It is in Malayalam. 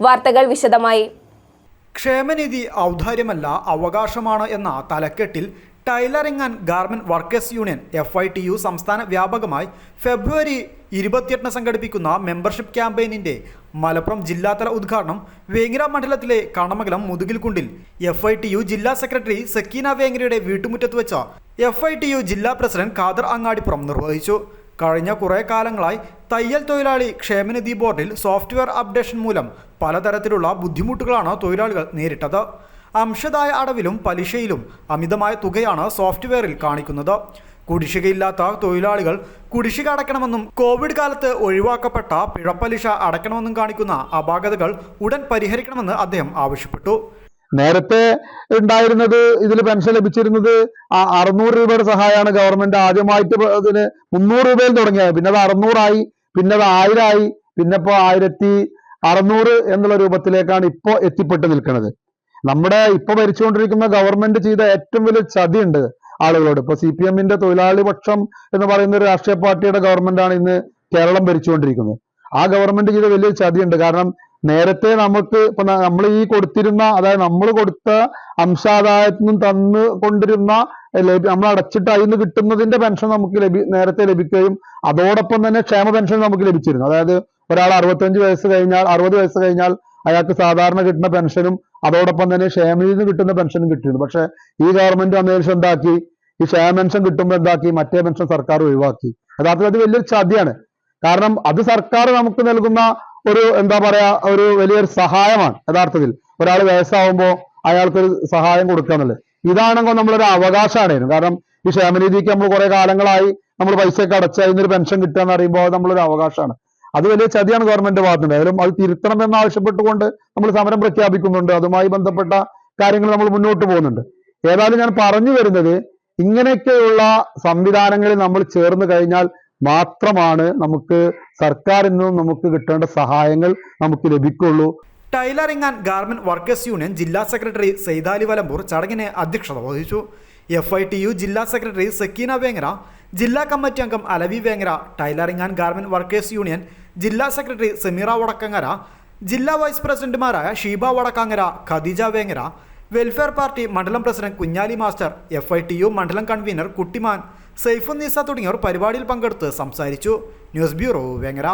വാർത്തകൾ വിശദമായി. ക്ഷേമനിധി ഔദാര്യമല്ല അവകാശമാണ് എന്ന തലക്കെട്ടിൽ tailoring and garment workers union F I T U സംസ്ഥാന വ്യാപകമായി ഫെബ്രുവരി ഇരുപത്തിയെട്ടിന് സംഘടിപ്പിക്കുന്ന മെമ്പർഷിപ്പ് ക്യാമ്പയിനിന്റെ മലപ്പുറം ജില്ലാതല ഉദ്ഘാടനം വേങ്ങര മണ്ഡലത്തിലെ കണമകലം മുതുകിൽക്കുണ്ടിൽ എഫ് ഐ ടി യു ജില്ലാ സെക്രട്ടറി സക്കീന വേങ്ങരയുടെ വീട്ടുമുറ്റത്ത് വെച്ച എഫ് ഐ ടി യു ജില്ലാ പ്രസിഡന്റ് ഖാദർ അങ്ങാടിപ്പുറം നിർവഹിച്ചു. കഴിഞ്ഞ കുറേ കാലങ്ങളായി തയ്യൽ തൊഴിലാളി ക്ഷേമനിധി ബോർഡിൽ സോഫ്റ്റ്വെയർ അപ്ഡേഷൻ മൂലം പലതരത്തിലുള്ള ബുദ്ധിമുട്ടുകളാണ് തൊഴിലാളികൾ നേരിട്ടത്. അംശദായ അടവിലും പലിശയിലും അമിതമായ തുകയാണ് സോഫ്റ്റ്വെയറിൽ കാണിക്കുന്നത്. കുടിശ്ശികയില്ലാത്ത തൊഴിലാളികൾ കുടിശ്ശിക അടയ്ക്കണമെന്നും കോവിഡ് കാലത്ത് ഒഴിവാക്കപ്പെട്ട പിഴപ്പലിശ അടയ്ക്കണമെന്നും കാണിക്കുന്ന അപാകതകൾ ഉടൻ പരിഹരിക്കണമെന്ന് അദ്ദേഹം ആവശ്യപ്പെട്ടു. നേരത്തെ ഉണ്ടായിരുന്നത് ഇതിൽ പെൻഷൻ ലഭിച്ചിരുന്നത് അറുന്നൂറ് രൂപയുടെ സഹായമാണ് ഗവൺമെന്റ് ആദ്യമായിട്ട് അതിന് മുന്നൂറ് രൂപയിൽ തുടങ്ങിയത്. പിന്നെ അത് അറുന്നൂറായി പിന്നെ അത് ആയിരമായി പിന്നെ ഇപ്പോ ആയിരത്തി അറുന്നൂറ് എന്നുള്ള രൂപത്തിലേക്കാണ് ഇപ്പോ എത്തിപ്പെട്ട് നിൽക്കുന്നത്. നമ്മുടെ ഇപ്പൊ ഭരിച്ചുകൊണ്ടിരിക്കുന്ന ഗവൺമെന്റ് ചെയ്ത ഏറ്റവും വലിയ ചതിയുണ്ട് ആളുകളോട്. ഇപ്പൊ സി പി എമ്മിന്റെ തൊഴിലാളി പക്ഷം എന്ന് പറയുന്ന ഒരു രാഷ്ട്രീയ പാർട്ടിയുടെ ഗവൺമെന്റാണ് ഇന്ന് കേരളം ഭരിച്ചുകൊണ്ടിരിക്കുന്നത്. ആ ഗവൺമെന്റ് ചെയ്ത വലിയൊരു ചതിയുണ്ട്. കാരണം നേരത്തെ നമുക്ക് ഇപ്പൊ നമ്മൾ ഈ കൊടുത്തിരുന്ന അതായത് നമ്മൾ കൊടുത്ത അംശാദായത്തിൽ നിന്നും തന്ന് കൊണ്ടിരുന്ന നമ്മൾ അടച്ചിട്ട് അതിൽ നിന്ന് കിട്ടുന്നതിന്റെ പെൻഷൻ നമുക്ക് ലഭി നേരത്തെ ലഭിക്കുകയും അതോടൊപ്പം തന്നെ ക്ഷേമ പെൻഷൻ നമുക്ക് ലഭിച്ചിരുന്നു. അതായത് ഒരാൾ അറുപത്തഞ്ച് വയസ്സ് കഴിഞ്ഞാൽ അറുപത് വയസ്സ് കഴിഞ്ഞാൽ അയാൾക്ക് സാധാരണ കിട്ടുന്ന പെൻഷനും അതോടൊപ്പം തന്നെ ക്ഷേമയിൽ നിന്ന് കിട്ടുന്ന പെൻഷനും കിട്ടിയിരുന്നു. പക്ഷെ ഈ ഗവൺമെന്റ് ശേഷം എന്താക്കി? ഈ ക്ഷേമ പെൻഷൻ കിട്ടുമ്പോൾ എന്താക്കി? മറ്റേ പെൻഷൻ സർക്കാർ ഒഴിവാക്കി. യഥാർത്ഥത്തിൽ അത് വലിയൊരു ചതിയാണ്. കാരണം അത് സർക്കാർ നമുക്ക് നൽകുന്ന ഒരു എന്താ പറയാ ഒരു വലിയൊരു സഹായമാണ് യഥാർത്ഥത്തിൽ. ഒരാൾ വയസ്സാവുമ്പോൾ അയാൾക്കൊരു സഹായം കൊടുക്കുക എന്നുള്ളത്. ഇതാണെങ്കിൽ നമ്മളൊരു അവകാശമാണ് കാരണം ഈ ക്ഷേമനിധിക്ക് നമ്മൾ കുറെ കാലങ്ങളായി നമ്മൾ പൈസ ഒക്കെ അടച്ച് അതിനൊരു പെൻഷൻ കിട്ടുക എന്ന് പറയുമ്പോൾ നമ്മളൊരു അവകാശമാണ്. അത് വലിയ ചതിയാണ് ഗവൺമെന്റ് ഭാഗത്തുണ്ട് അതിലും അത് തിരുത്തണം എന്ന് ആവശ്യപ്പെട്ടുകൊണ്ട് നമ്മൾ സമരം പ്രഖ്യാപിക്കുന്നുണ്ട്. അതുമായി ബന്ധപ്പെട്ട കാര്യങ്ങൾ നമ്മൾ മുന്നോട്ട് പോകുന്നുണ്ട്. ഏതായാലും ഞാൻ പറഞ്ഞു വരുന്നത് ഇങ്ങനെയൊക്കെയുള്ള സംവിധാനങ്ങളിൽ നമ്മൾ ചേർന്ന് കഴിഞ്ഞാൽ മാത്രമാണ് നമുക്ക് സർക്കാരിൽ നിന്നും നമുക്ക് കിട്ടേണ്ട സഹായങ്ങൾ നമുക്ക് ലഭിക്കുള്ളൂ. Tailoring and garment workers union ജില്ലാ സെക്രട്ടറി സൈതാലി വലമ്പൂർ ചടങ്ങിന് അധ്യക്ഷത വഹിച്ചു. എഫ് ഐ ടി യു ജില്ലാ സെക്രട്ടറി സക്കീന വേങ്ങര ജില്ലാ കമ്മിറ്റി അംഗം Alavi Vengara tailoring and garment workers union ജില്ലാ സെക്രട്ടറി സെമീറ വടക്കങ്ങര ജില്ലാ വൈസ് പ്രസിഡന്റുമാരായ ഷീബ വടക്കാങ്ങര ഖദീജ വേങ്ങര വെൽഫെയർ പാർട്ടി മണ്ഡലം president Kunhali master F I T U മണ്ഡലം കൺവീനർ കുട്ടിമാൻ സൈഫുന്നീസ തുടങ്ങിയവർ പരിപാടിയിൽ പങ്കെടുത്ത് സംസാരിച്ചു. News bureau Vengara